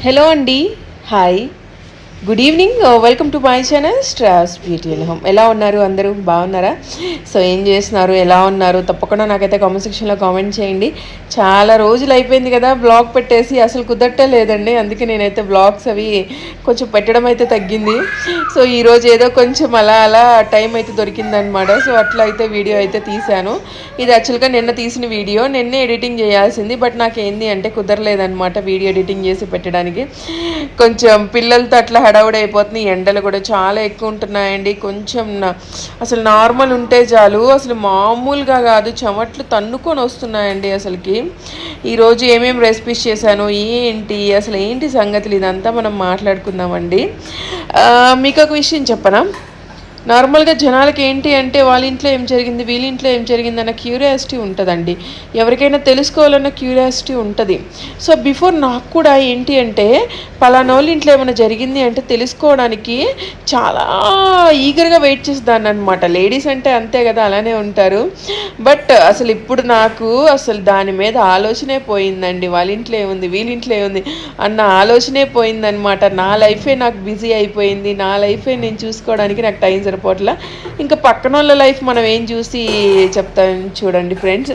Hello అండి hi good evening welcome to my channel straws beauty home ఎలా ఉన్నారు అందరూ? బాగున్నారా? సో ఏం చేస్తున్నారు? ఎలా ఉన్నారు? తప్పకుండా నాకైతే కామెంట్ సెక్షన్లో కామెంట్ చేయండి. చాలా రోజులు అయిపోయింది కదా బ్లాగ్ పెట్టేసి అసలు కుదరటే లేదండి. అందుకే నేనైతే బ్లాగ్స్ అవి కొంచెం పెట్టడం అయితే తగ్గింది. సో ఈరోజు ఏదో కొంచెం అలా అలా టైం అయితే దొరికిందనమాట. సో అట్లా అయితే వీడియో అయితే తీశాను. ఇది యాక్చువల్గా నిన్న తీసిన వీడియో నిన్నే ఎడిటింగ్ చేయాల్సింది. బట్ నాకు ఏంది అంటే కుదరలేదనమాట వీడియో ఎడిటింగ్ చేసి పెట్టడానికి. కొంచెం పిల్లలతో అట్లా హడావుడైపోతుంది. ఎండలు కూడా చాలా ఎక్కువ ఉంటున్నాయండి కొంచెం అసలు నార్మల్ ఉంటే చాలు. అసలు మామూలుగా కాదు. చెమట్లు తన్నుకొని వస్తున్నాయండి అసలుకి. ఈరోజు ఏమేమి రెసిపీస్ చేశాను? ఏంటి? అసలు ఏంటి సంగతులు? ఇదంతా మనం మాట్లాడుకుందామండి. మీకు ఒక విషయం చెప్పనా? నార్మల్గా జనాలకి ఏంటి అంటే వాళ్ళ ఇంట్లో ఏం జరిగింది వీళ్ళ ఇంట్లో ఏం జరిగింది అన్న క్యూరియాసిటీ ఉంటుందండి. ఎవరికైనా తెలుసుకోవాలన్న క్యూరియాసిటీ ఉంటుంది. సో బిఫోర్ నాకు కూడా ఏంటి అంటే పలానోళ్ళ వాళ్ళ ఇంట్లో ఏమైనా జరిగింది అంటే తెలుసుకోవడానికి చాలా ఈగర్గా వెయిట్ చేసేదాన్ని అనమాట లేడీస్ అంటే అంతే కదా అలానే ఉంటారు. బట్ అసలు ఇప్పుడు నాకు అసలు దాని మీద ఆలోచనే పోయిందండి. వాళ్ళ ఇంట్లో ఏముంది వీళ్ళ ఇంట్లో ఏముంది అన్న ఆలోచనే పోయిందనమాట నా లైఫే నాకు బిజీ అయిపోయింది. నా లైఫే నేను చూసుకోవడానికి నాకు టైం సరిపోవట్లా ఇంకా పక్కన వాళ్ళ లైఫ్ మనం ఏం చూసి చెప్తాం చూడండి ఫ్రెండ్స్.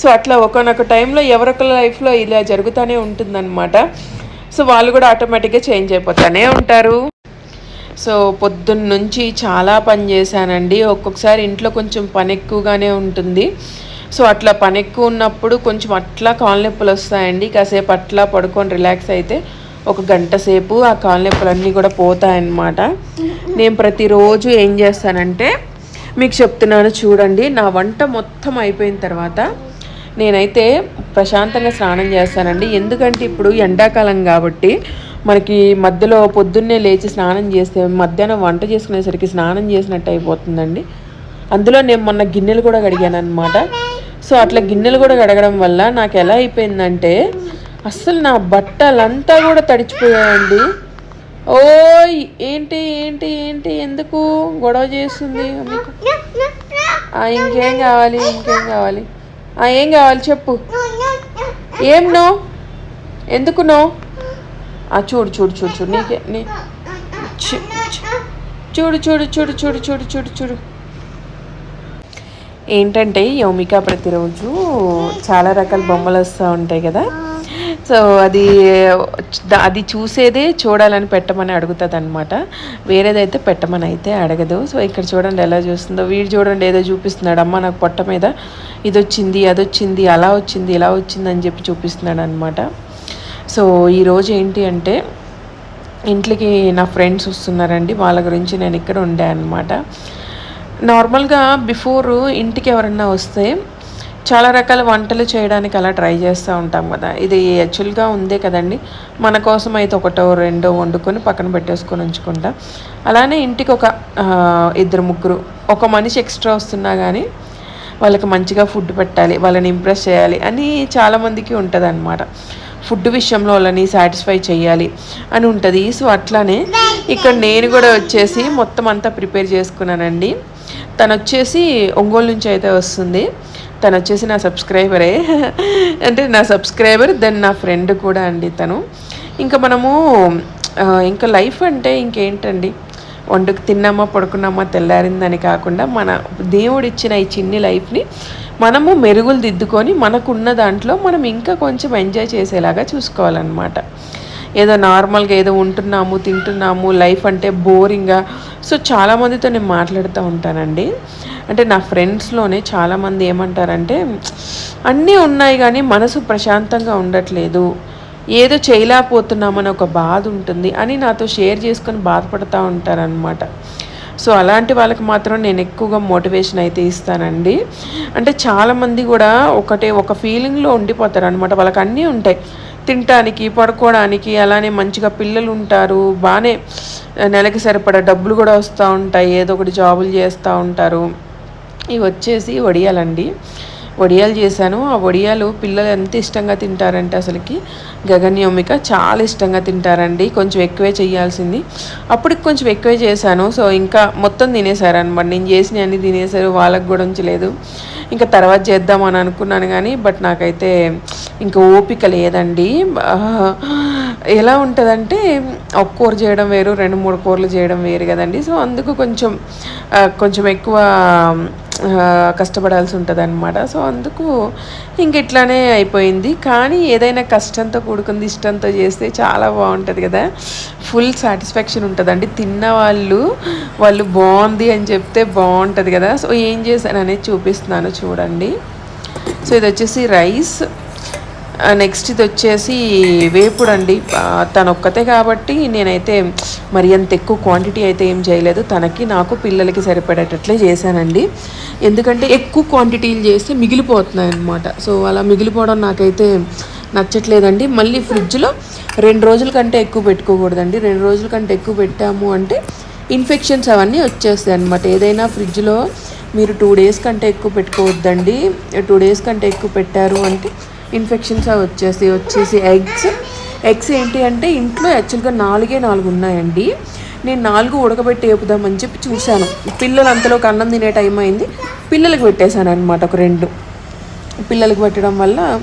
సో అట్లా ఒకనొక టైంలో ఎవరొకరి లైఫ్లో ఇలా జరుగుతూనే ఉంటుందన్నమాట. సో వాళ్ళు కూడా ఆటోమేటిక్గా చేంజ్ అయిపోతూనే ఉంటారు. సో పొద్దున్న నుంచి చాలా పని చేశానండి. ఒక్కొక్కసారి ఇంట్లో కొంచెం పని ఎక్కువగానే ఉంటుంది. సో అట్లా పని ఎక్కువ ఉన్నప్పుడు కొంచెం అట్లా కాళ్ళ నొప్పులు వస్తాయండి. కాసేపు అట్లా పడుకొని రిలాక్స్ అయితే ఒక గంట సేపు ఆ కాళ్ళ కూడా పోతాయన్నమాట. నేను ప్రతిరోజు ఏం చేస్తానంటే మీకు చెప్తున్నాను చూడండి నా వంట మొత్తం అయిపోయిన తర్వాత నేనైతే ప్రశాంతంగా స్నానం చేస్తానండి. ఎందుకంటే ఇప్పుడు ఎండాకాలం కాబట్టి మనకి మధ్యలో పొద్దున్నే లేచి స్నానం చేస్తే మధ్యాహ్నం వంట చేసుకునేసరికి స్నానం చేసినట్టు అయిపోతుందండి. అందులో నేను మొన్న గిన్నెలు కూడా కడిగాను అనమాట సో అట్లా గిన్నెలు కూడా కడగడం వల్ల నాకు ఎలా అయిపోయిందంటే అస్సలు నా బట్టలంతా కూడా తడిచిపోయాయండి. ఓయ్ ఏంటి ఏంటి ఏంటి ఎందుకు గొడవ చేస్తుంది? మీకు ఇంకేం కావాలి ఇంకేం కావాలి? ఆ, ఏం కావాలి చెప్పు. ఏం నో? ఎందుకు నో? ఆ, చూడు చూడు చూడు చూడు నీకే నీ చూడు చూడు చూడు చూడు చూడు చూడు చూడు. ఏంటంటే యౌమిక ప్రతిరోజు చాలా రకాల బొమ్మలు వస్తూ ఉంటాయి కదా. సో అది అది చూసేదే చూడాలని పెట్టమని అడుగుతుంది అనమాట వేరేదైతే పెట్టమని అయితే అడగదు. సో ఇక్కడ చూడండి ఎలా చూస్తుందో. వీడు చూడండి ఏదో చూపిస్తున్నాడు. అమ్మ నాకు పొట్ట మీద ఇది వచ్చింది అది వచ్చింది అలా వచ్చింది ఇలా వచ్చింది అని చెప్పి చూపిస్తున్నాడు అనమాట సో ఈరోజు ఏంటి అంటే ఇంట్లోకి నా ఫ్రెండ్స్ వస్తున్నారండి. వాళ్ళ గురించి నేను ఇక్కడ ఉండే అనమాట నార్మల్గా బిఫోర్ ఇంటికి ఎవరన్నా వస్తే చాలా రకాల వంటలు చేయడానికి అలా ట్రై చేస్తూ ఉంటాం కదా. ఇది యాక్చువల్గా ఉందే కదండి. మన కోసం అయితే ఒకటో రెండో వండుకొని పక్కన పెట్టేసుకొని ఉంచుకుంటా. అలానే ఇంటికి ఒక ఇద్దరు ముగ్గురు ఒక మనిషి ఎక్స్ట్రా వస్తున్నా కానీ వాళ్ళకి మంచిగా ఫుడ్ పెట్టాలి వాళ్ళని ఇంప్రెస్ చేయాలి అని చాలామందికి ఉంటుంది అనమాట ఫుడ్ విషయంలో వాళ్ళని సాటిస్ఫై చేయాలి అని ఉంటుంది. సో అట్లానే ఇక్కడ నేను కూడా వచ్చేసి మొత్తం అంతా ప్రిపేర్ చేసుకున్నానండి. తను వచ్చేసి ఒంగోలు నుంచి అయితే వస్తుంది. తను వచ్చేసి నా సబ్స్క్రైబరే అంటే నా సబ్స్క్రైబర్ దెన్ నా ఫ్రెండ్ కూడా అండి తను. ఇంకా మనము ఇంకా లైఫ్ అంటే ఇంకేంటండి? వండుకు తిన్నామా పడుకున్నామా తెల్లారిందని కాకుండా మన దేవుడిచ్చిన ఈ చిన్ని లైఫ్ని మనము మెరుగులు దిద్దుకొని మనకున్న దాంట్లో మనం ఇంకా కొంచెం ఎంజాయ్ చేసేలాగా చూసుకోవాలన్నమాట. ఏదో నార్మల్గా ఏదో ఉంటున్నాము తింటున్నాము లైఫ్ అంటే బోరింగ్గా సో చాలామందితో నేను మాట్లాడుతూ ఉంటానండి. అంటే నా ఫ్రెండ్స్లోనే చాలామంది ఏమంటారంటే అన్నీ ఉన్నాయి కానీ మనసు ప్రశాంతంగా ఉండట్లేదు. ఏదో చేయలేకపోతున్నామని ఒక బాధ ఉంటుంది అని నాతో షేర్ చేసుకొని బాధపడుతూ ఉంటారనమాట సో అలాంటి వాళ్ళకి మాత్రం నేను ఎక్కువగా మోటివేషన్ అయితే ఇస్తానండి. అంటే చాలామంది కూడా ఒకటే ఒక ఫీలింగ్లో ఉండిపోతారు అనమాట వాళ్ళకి అన్నీ ఉంటాయి. తినటానికి పడుకోవడానికి అలానే మంచిగా పిల్లలు ఉంటారు. బాగానే నెలకి సరిపడా డబ్బులు కూడా వస్తూ ఉంటాయి. ఏదో ఒకటి జాబులు చేస్తూ ఉంటారు. ఇవి వచ్చేసి వడియాలండి. వడియాలు చేశాను. ఆ వడియాలు పిల్లలు ఎంత ఇష్టంగా తింటారంటే అసలుకి గగన్యోమిక చాలా ఇష్టంగా తింటారండి. కొంచెం ఎక్కువే చేయాల్సింది. అప్పటికి కొంచెం ఎక్కువే చేశాను. సో ఇంకా మొత్తం తినేశారు అనమాట నేను చేసినవి అన్నీ తినేశారు. వాళ్ళకి కూడా ఉంచలేదు. ఇంకా తర్వాత చేద్దామని అనుకున్నాను కానీ బట్ నాకైతే ఇంకా ఓపిక లేదండి. ఎలా ఉంటుందంటే ఒక కూర చేయడం వేరు రెండు మూడు కూరలు చేయడం వేరు కదండి. సో అందుకు కొంచెం కొంచెం ఎక్కువ కష్టపడాల్సి ఉంటుంది అనమాట సో అందుకు ఇంక ఇట్లానే అయిపోయింది. కానీ ఏదైనా కష్టంతో కూడుకుంది ఇష్టంతో చేస్తే చాలా బాగుంటుంది కదా. ఫుల్ సాటిస్ఫాక్షన్ ఉంటుందండి. తిన్న వాళ్ళు వాళ్ళు బాగుంది అని చెప్తే బాగుంటుంది కదా. సో ఏం చేశాను అనేది చూపిస్తున్నాను చూడండి. సో ఇది వచ్చేసి రైస్. నెక్స్ట్ ఇది వచ్చేసి వేపుడు అండి. ఆ, తను ఒక్కతే కాబట్టి నేనైతే మరి అంత ఎక్కువ క్వాంటిటీ అయితే ఏం చేయలేదు. తనకి నాకు పిల్లలకి సరిపడేటట్లే చేశానండి. ఎందుకంటే ఎక్కువ క్వాంటిటీలు చేస్తే మిగిలిపోతున్నాయి అనమాట సో అలా మిగిలిపోవడం నాకైతే నచ్చట్లేదండి. మళ్ళీ ఫ్రిడ్జ్లో రెండు రోజుల కంటే ఎక్కువ పెట్టుకోకూడదండి. రెండు రోజుల కంటే ఎక్కువ పెట్టాము అంటే ఇన్ఫెక్షన్స్ అవన్నీ వచ్చేస్తాయి అనమాట ఏదైనా ఫ్రిడ్జ్లో మీరు టూ డేస్ కంటే ఎక్కువ పెట్టుకోవద్దండి. టూ డేస్ కంటే ఎక్కువ పెట్టారు అంటే ఇన్ఫెక్షన్స్ అవి వచ్చేసి వచ్చేసి ఎగ్స్ ఎగ్స్ ఏంటి అంటే ఇంట్లో యాక్చువల్గా నాలుగే నాలుగు ఉన్నాయండి. నేను నాలుగు ఉడకబెట్టి వేపుదామని చెప్పి చూశాను. పిల్లలు అంతలోకి అన్నం తినే టైం అయింది. పిల్లలకు పెట్టేశాను అనమాట ఒక రెండు. పిల్లలకు పెట్టడం వల్ల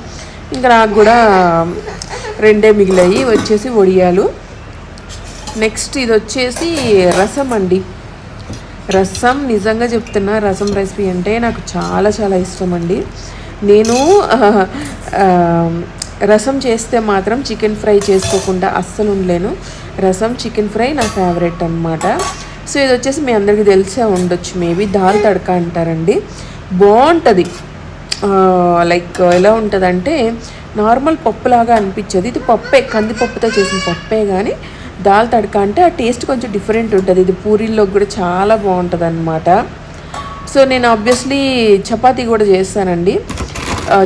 ఇంకా నాకు కూడా రెండే మిగిలాయి. వచ్చేసి వడియాలు నెక్స్ట్ ఇది వచ్చేసి రసం అండి. రసం నిజంగా చెప్తున్నా రసం రెసిపీ అంటే నాకు చాలా చాలా ఇష్టం అండి. నేను రసం చేస్తే మాత్రం చికెన్ ఫ్రై చేసుకోకుండా అస్సలు ఉండలేను. రసం చికెన్ ఫ్రై నా ఫేవరెట్ అనమాట సో ఇది వచ్చేసి మీ అందరికీ తెలిసే ఉండొచ్చు మేబీ దాల్ తడక అంటారండి. బాగుంటుంది. లైక్ ఎలా ఉంటుందంటే నార్మల్ పప్పులాగా అనిపించదు. ఇది పప్పే కందిపప్పుతో చేసిన పప్పే కానీ దాల్ తడక అంటే ఆ టేస్ట్ కొంచెం డిఫరెంట్ ఉంటుంది. ఇది పూరీల్లో కూడా చాలా బాగుంటుంది అనమాట సో నేను ఆబ్వియస్లీ చపాతీ కూడా చేస్తానండి.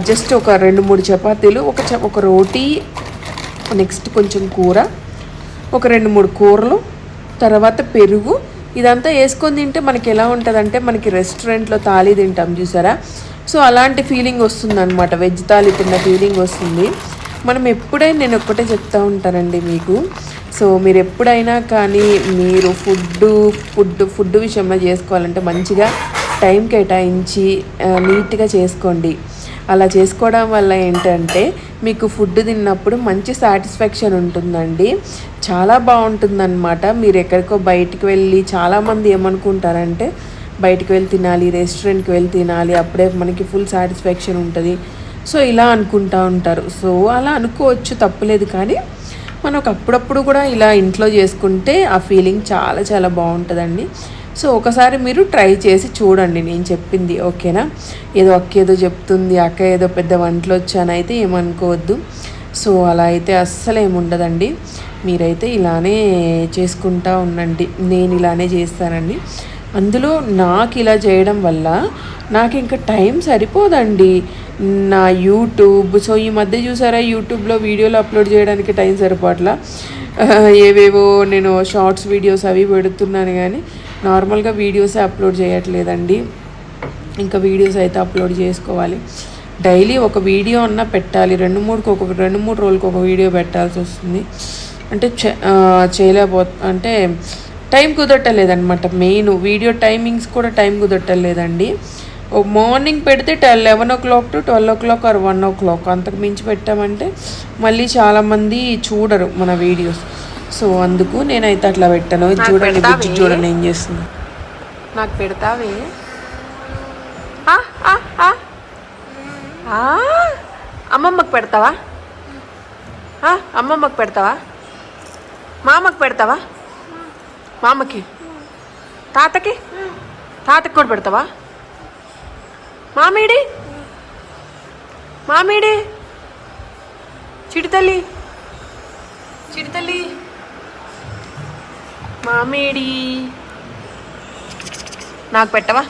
జస్ట్ ఒక రెండు మూడు చపాతీలు ఒక చ ఒక రోటీ నెక్స్ట్ కొంచెం కూర ఒక రెండు మూడు కూరలు తర్వాత పెరుగు. ఇదంతా వేసుకొని తింటే మనకి ఎలా ఉంటుందంటే మనకి రెస్టారెంట్లో తాళి తింటాం చూసారా? సో అలాంటి ఫీలింగ్ వస్తుంది అనమాట వెజ్ తాళి తిన్న ఫీలింగ్ వస్తుంది. మనం ఎప్పుడైనా నేను ఒక్కటే చెప్తా ఉంటానండి మీకు. సో మీరు ఎప్పుడైనా కానీ మీరు ఫుడ్ ఫుడ్ ఫుడ్ విషయంలో చేసుకోవాలంటే మంచిగా టైం కేటాయించి నీట్గా చేసుకోండి. అలా చేసుకోవడం వల్ల ఏంటంటే మీకు ఫుడ్ తిన్నప్పుడు మంచి సాటిస్ఫాక్షన్ ఉంటుందండి. చాలా బాగుంటుందన్నమాట. మీరు ఎక్కడికో బయటికి వెళ్ళి చాలామంది ఏమనుకుంటారంటే బయటికి వెళ్ళి తినాలి రెస్టారెంట్కి వెళ్ళి తినాలి అప్పుడే మనకి ఫుల్ సాటిస్ఫాక్షన్ ఉంటుంది. సో ఇలా అనుకుంటా ఉంటారు. సో అలా అనుకోవచ్చు తప్పులేదు కానీ మనకు అప్పుడప్పుడు కూడా ఇలా ఇంట్లో చేసుకుంటే ఆ ఫీలింగ్ చాలా చాలా బాగుంటుందండి. సో ఒకసారి మీరు ట్రై చేసి చూడండి నేను చెప్పింది ఓకేనా? ఏదో అక్క ఏదో చెప్తుంది అక్క ఏదో పెద్ద వంటలు వచ్చానైతే ఏమనుకోవద్దు. సో అలా అయితే అస్సలు ఏముండదండి మీరైతే ఇలానే చేసుకుంటా ఉండండి. నేను ఇలానే చేస్తానండి. అందులో నాకు ఇలా చేయడం వల్ల నాకు ఇంకా టైం సరిపోదండి. నా యూట్యూబ్ సో ఈ మధ్య చూసారా యూట్యూబ్లో వీడియోలు అప్లోడ్ చేయడానికి టైం సరిపోట్లా ఏవేవో నేను షార్ట్స్ వీడియోస్ అవి పెడుతున్నాను కానీ నార్మల్గా వీడియోసే అప్లోడ్ చేయట్లేదండి. ఇంకా వీడియోస్ అయితే అప్లోడ్ చేసుకోవాలి. డైలీ ఒక వీడియో అన్నా పెట్టాలి. రెండు మూడుకి ఒక రెండు మూడు రోజులకి ఒక వీడియో పెట్టాల్సి వస్తుంది. అంటే చేయలేకపో అంటే టైం కుదరటలేదనమాట మెయిన్ వీడియో టైమింగ్స్ కూడా టైం కుదరటలేదండి. మార్నింగ్ పెడితే till eleven o'clock to twelve o'clock or one o'clock. అంతకు మించి పెట్టామంటే మళ్ళీ చాలామంది చూడరు మన వీడియోస్. సో అందుకు నేనైతే అట్లా పెట్టాను. ఇది చూడండి బుజ్జి చూడండి ఏం చేస్తుంది. నాకు పెడతావే? ఆ, ఆ, ఆ. ఆ, అమ్మమ్మకి పెడతావా? ఆ, అమ్మమ్మకి పెడతావా? మామకి పెడతావా? మామకి? తాతకి? తాతకి కూడా పెడతావా? మామీడి? మామీడి? చిడితల్లి చిడితల్లి మామిడి. నాకు పెట్టవా?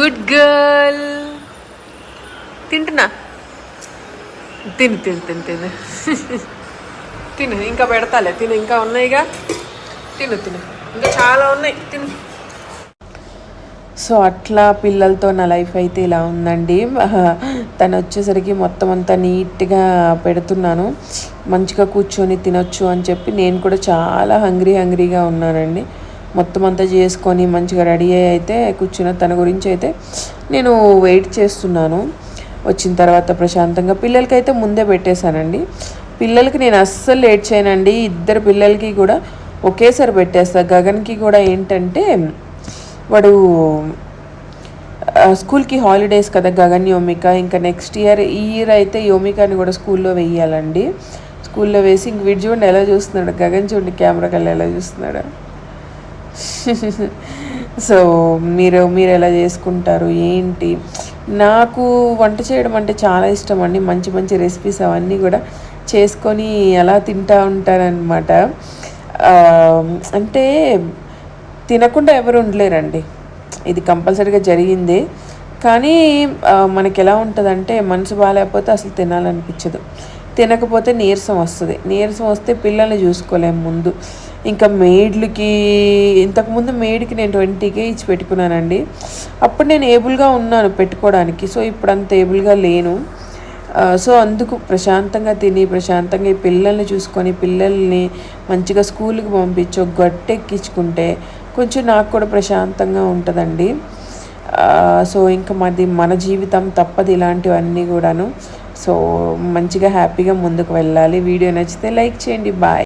గుడ్ గర్ల్ తింటున్నా? తిను తిను తిను తిను. తిను ఇంకా పెడతాలే. తిను ఇంకా ఉన్నాయిగా. తిను తిను. ఇంకా చాలా ఉన్నాయి. తిను. సో అట్లా పిల్లలతో నా లైఫ్ అయితే ఇలా ఉందండి. తను వచ్చేసరికి మొత్తం అంతా నీట్గా పెడుతున్నాను. మంచిగా కూర్చొని తినొచ్చు అని చెప్పి నేను కూడా చాలా హంగ్రీ హంగ్రీగా ఉన్నానండి. మొత్తం అంతా చేసుకొని మంచిగా రెడీ అయ్యి అయితే కూర్చున్న తన గురించి అయితే నేను వెయిట్ చేస్తున్నాను. వచ్చిన తర్వాత ప్రశాంతంగా పిల్లలకైతే ముందే పెట్టేశానండి. పిల్లలకి నేను అస్సలు లేట్ చేయనండి ఇద్దరు పిల్లలకి కూడా ఒకేసారి పెట్టేస్తా. గగన్కి కూడా ఏంటంటే వాడు స్కూల్కి హాలిడేస్ కదా గగన్ యోమిక. ఇంకా నెక్స్ట్ ఇయర్ ఈ ఇయర్ అయితే యోమికాని కూడా స్కూల్లో వెయ్యాలండి స్కూల్లో వేసి ఇంక వీడు చూడండి ఎలా చూస్తున్నాడు. గగన్ చూడండి కెమెరా కల్లా ఎలా చూస్తున్నాడు. సో మీరు మీరు ఎలా చేసుకుంటారు? ఏంటి? నాకు వంట చేయడం అంటే చాలా ఇష్టం అండి. మంచి మంచి రెసిపీస్ అవన్నీ కూడా చేసుకొని ఎలా తింటా ఉంటానన్నమాట అంటే తినకుండా ఎవరు ఉండలేరండి. ఇది కంపల్సరీగా జరిగింది. కానీ మనకి ఎలా ఉంటుందంటే మనసు బాగాలేకపోతే అసలు తినాలనిపించదు. తినకపోతే నీరసం వస్తుంది. నీరసం వస్తే పిల్లల్ని చూసుకోలేము ముందు. ఇంకా మేడ్లకి ఇంతకుముందు మేడ్కి నేను ట్వంటీకే ఇచ్చి పెట్టుకున్నానండి. అప్పుడు నేను ఏబుల్గా ఉన్నాను పెట్టుకోవడానికి. సో ఇప్పుడు అంత ఏబుల్గా లేను. సో అందుకు ప్రశాంతంగా తిని ప్రశాంతంగా ఈ పిల్లల్ని చూసుకొని పిల్లల్ని మంచిగా స్కూల్కి పంపించో గట్టెక్కించుకుంటే కొంచెం నాకు కూడా ప్రశాంతంగా ఉంటుందండి. సో ఇంకా మాది మన జీవితం తప్పదు ఇలాంటివన్నీ కూడాను. సో మంచిగా హ్యాపీగా ముందుకు వెళ్ళాలి. వీడియో నచ్చితే లైక్ చేయండి. బాయ్.